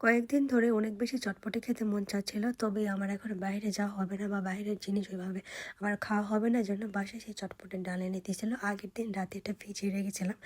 কয়েকদিন ধরে অনেক বেশি চটপটে খেতে মন চাচ্ছিল, তবে আমার এখন বাইরে যাওয়া হবে না বা বাইরের জিনিস ওইভাবে আমার খাওয়া হবে না জন্য বাসায় সেই চটপটে ডাল এনে দিয়েছিল। আগের দিন রাতে এটা ভিজিয়ে রেখেছিলাম।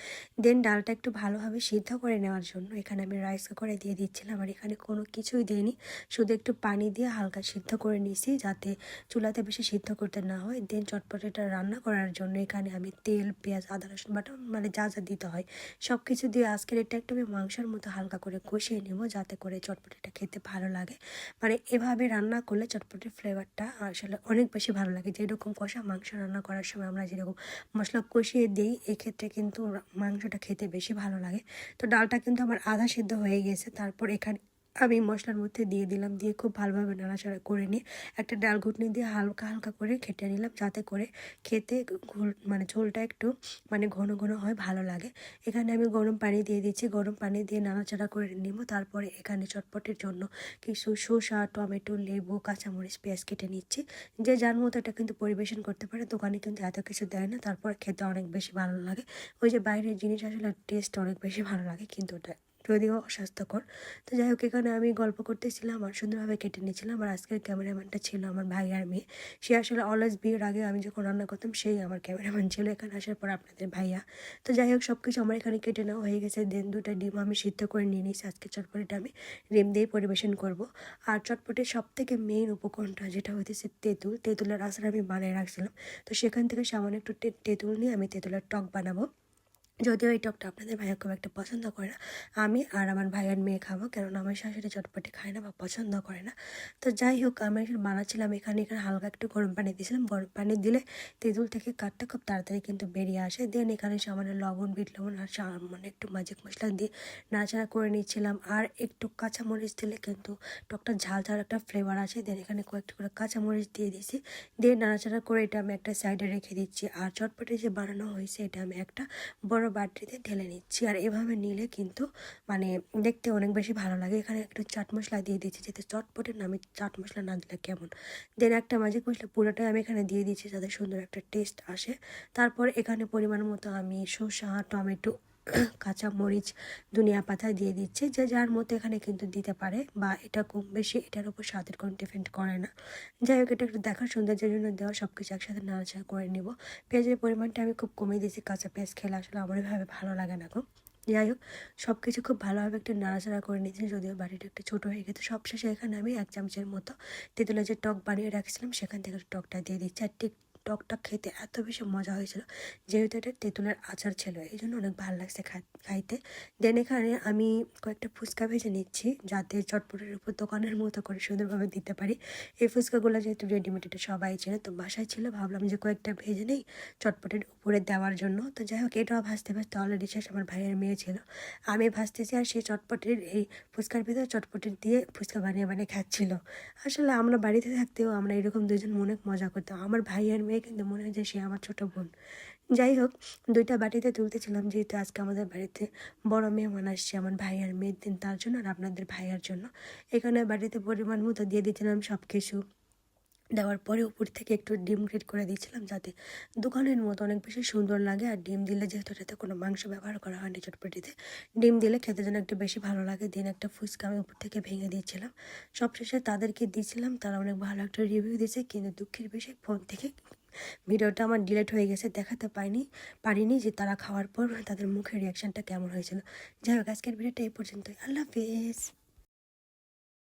দেন ডালটা একটু ভালোভাবে সিদ্ধ করে নেওয়ার জন্য এখানে আমি রাইস করে দিয়ে দিচ্ছিলাম, আর এখানে কোনো কিছুই দিইনি। শুধু একটু পানি দিয়ে হালকা সিদ্ধ করে নিয়েছি যাতে চুলাতে বেশি সিদ্ধ করতে না হয়। দেন চটপটেটা রান্না করার জন্য এখানে আমি তেল, পেঁয়াজ, আদা, রসুন বাটা মানে যা যা দিতে হয় সব কিছু দিয়ে আজকের এটা একটু আমি মাংসের মতো হালকা করে কষিয়ে নেব যাতে করে চটপটিটা খেতে ভালো লাগে। মানে এভাবে রান্না করলে চটপটির ফ্লেভারটা আসলে অনেক বেশি ভালো লাগে। যেরকম কষা মাংস রান্না করার সময় আমরা যেরকম মশলা কষিয়ে দিই, এক্ষেত্রে কিন্তু মাংসটা খেতে বেশি ভালো লাগে। তো ডালটা কিন্তু আমার আধা সিদ্ধ হয়ে গেছে, তারপর এখানে আমি মশলার মধ্যে দিয়ে দিলাম, দিয়ে খুব ভালোভাবে নাড়াচাড়া করে নিয়ে একটা ডাল ঘুটনি দিয়ে হালকা হালকা করে খেটে নিলাম যাতে করে খেতে ঘোল মানে ঝোলটা একটু মানে ঘন ঘন হয়, ভালো লাগে। এখানে আমি গরম পানি দিয়ে দিচ্ছি, গরম পানি দিয়ে নাড়াচাড়া করে নিব। তারপরে এখানে চটপটের জন্য কিছু শসা, টমেটো, লেবু, কাঁচামরিচ, পেঁয়াজ কেটে নিচ্ছি। যে যার মতো এটা কিন্তু পরিবেশন করতে পারে, দোকানে কিন্তু এত কিছু দেয় না, তারপর খেতে অনেক বেশি ভালো লাগে। ওই যে বাইরের জিনিস আসলে টেস্ট অনেক বেশি ভালো লাগে, কিন্তু ওটা যদিও অস্বাস্থ্যকর। তো যাই হোক, এখানে আমি গল্প করতেছিলাম আর সুন্দরভাবে কেটে নিয়েছিলাম। আর আজকের ক্যামেরাম্যানটা ছিল আমার ভাই আর মেয়ে। সে আসলে অলওয়েজ বিয়ের আগে আমি যখন রান্না করতাম, সেই আমার ক্যামেরাম্যান ছিল এখানে আসার পর আপনাদের ভাইয়া। তো যাই হোক সব কিছু আমার এখানে কেটে নেওয়া হয়ে গেছে। দেন দুটা ডিম আমি সিদ্ধ করে নিয়ে নিয়েছি। আজকে চটপটিটা আমি ডিম দিয়েই পরিবেশন করব। আর চটপটির সব থেকে মেইন উপকরণটা যেটা হইতেছে তেঁতুল। তেঁতুলের আচার আমি বানিয়ে রাখছিলাম। তো সেখান থেকে সামান্য একটু তেঁতুল নিয়ে আমি তেঁতুলের টক বানাবো। যদিও এই টকটা আপনাদের ভাইয়া খুব একটা পছন্দ করে না, আমি আর আমার ভাইয়ের মেয়ে খাব, কেননা আমার শাশুড়ি চটপটি খায় না বা পছন্দ করে না। তো যাই হোক, আমি এখানে বানাচ্ছিলাম, এখানে এখানে হালকা একটু গরম পানি দিয়েছিলাম, গরম পানি দিলে তেঁতুল থেকে কাঠটা খুব তাড়াতাড়ি কিন্তু বেরিয়ে আসে। দেন এখানে সামান্য লবণ, বিট লবণ আর মানে একটু মাজিক মশলা দিয়ে নাড়াচাড়া করে নিচ্ছিলাম। আর একটু কাঁচামরিচ দিলে কিন্তু টকটা ঝাল ঝাল একটা ফ্লেভার আছে দেন এখানে কয়েকটু করে কাঁচামরিচ দিয়ে দিয়েছি। দিয়ে নাড়াচাড়া করে এটা আমি একটা সাইডে রেখে দিচ্ছি। আর চটপটি যে বানানো হয়েছে, এটা আমি একটা বড় বড় বাটিতে ঢেলে নিচ্ছি। আর এভাবে নিলে কিন্তু মানে দেখতে অনেক বেশি ভালো লাগে। এখানে একটু চাট মশলা দিয়ে দিচ্ছি যাতে চটপটে নামে চাট মশলা না দিলে কেমন। দেন একটা ম্যাজিক মশলা পুরোটাই আমি এখানে দিয়ে দিচ্ছি যাতে সুন্দর একটা টেস্ট আসে। তারপর এখানে পরিমাণ মতো আমি শসা টমেটো কাঁচা মরিচ ধনিয়া পাতা দিয়ে দিচ্ছে, যে যার মতো এখানে কিন্তু দিতে পারে বা এটা কম বেশি এটার উপর স্বাদের কোনো ডিপেন্ড করে না। যাই হোক, এটা একটু দেখার সৌন্দর্যের জন্য দেওয়া সব কিছু একসাথে নাড়াচাড়া করে নেব। পেঁয়াজের পরিমাণটা আমি খুব কমিয়ে দিয়েছি, কাঁচা পেঁয়াজ খেলে আসলে আমার এভাবে ভালো লাগে না গো। যাই হোক সব কিছু খুব ভালোভাবে একটু নাড়াচাড়া করে নিয়েছি, যদিও বাড়িটা একটু ছোটো হয়ে গেছে। সবশেষে এখানে আমি এক চামচের মতো তেঁতুলের যে টক বানিয়ে রাখছিলাম, সেখান থেকে টকটা দিয়ে দিচ্ছি। আর ঠিক টকটা খেতে এত বেশি মজা হয়েছিল, যেহেতু এটা তেঁতুলের আচার ছিল, এই জন্য অনেক ভালো লাগছে খাইতে। দেন এখানে আমি কয়েকটা ফুচকা ভেজে নিচ্ছি, যাতে চটপটের উপর দোকানের মতো করে সুন্দরভাবে দিতে পারি। এই ফুচকাগুলো যেহেতু রেডিমেড এটা সবাই ছিল তো বাসায় ছিল, ভাবলাম যে কয়েকটা ভেজে নেই চটপটের উপরে দেওয়ার জন্য। তো যাই হোক, এটাও ভাজতে ভাজতে অলরেডি শেষ, আমার ভাইয়ের মেয়ে ছিল। আমি ভাজতেছি আর সেই চটপটের, এই ফুচকার ভিতরে চটপটের দিয়ে ফুচকা বানিয়ে বানিয়ে খাচ্ছিল। আসলে আমরা বাড়িতে থাকতেও আমরা এরকম দুজন অনেক মজা করতাম। আমার ভাইয়ের মেয়ে মেয়ে কিন্তু মনে হয় যে সে আমার ছোটো বোন। যাই হোক দুইটা বাটিতে তুলতেছিলাম যেহেতু আজকে আমাদের বাড়িতে বড় মেহমান আসছে, আমার ভাই আর মেয়ের দিন তার জন্য আর আপনাদের ভাইয়ার জন্য। এখানে বাড়িতে পরিমাণ মতো দিয়ে দিয়েছিলাম সব কিছু দেওয়ার পরে উপর থেকে একটু ডিম গ্রেড করে দিয়েছিলাম যাতে দোকানের মতো অনেক বেশি সুন্দর লাগে। আর ডিম দিলে যেহেতু এটাতে কোনো মাংস ব্যবহার করা হয়নি চটপটিতে, ডিম দিলে খেতে যেন একটু বেশি ভালো লাগে। দিন একটা ফুচকা আমি উপর থেকে ভেঙে দিয়েছিলাম। সবশেষে তাদেরকে দিয়েছিলাম, তারা অনেক ভালো একটা রিভিউ দিয়েছে। কিন্তু দুঃখের বিষয় ফোন থেকে ভিডিওটা আমার ডিলেট হয়ে গেছে, দেখাতে পাইনি, পারিনি যে তারা খাওয়ার পর তাদের মুখের রিয়াকশানটা কেমন হয়েছিল। যাই হোক, আজকের ভিডিওটা এই পর্যন্তই। আল্লাহ হাফিজ।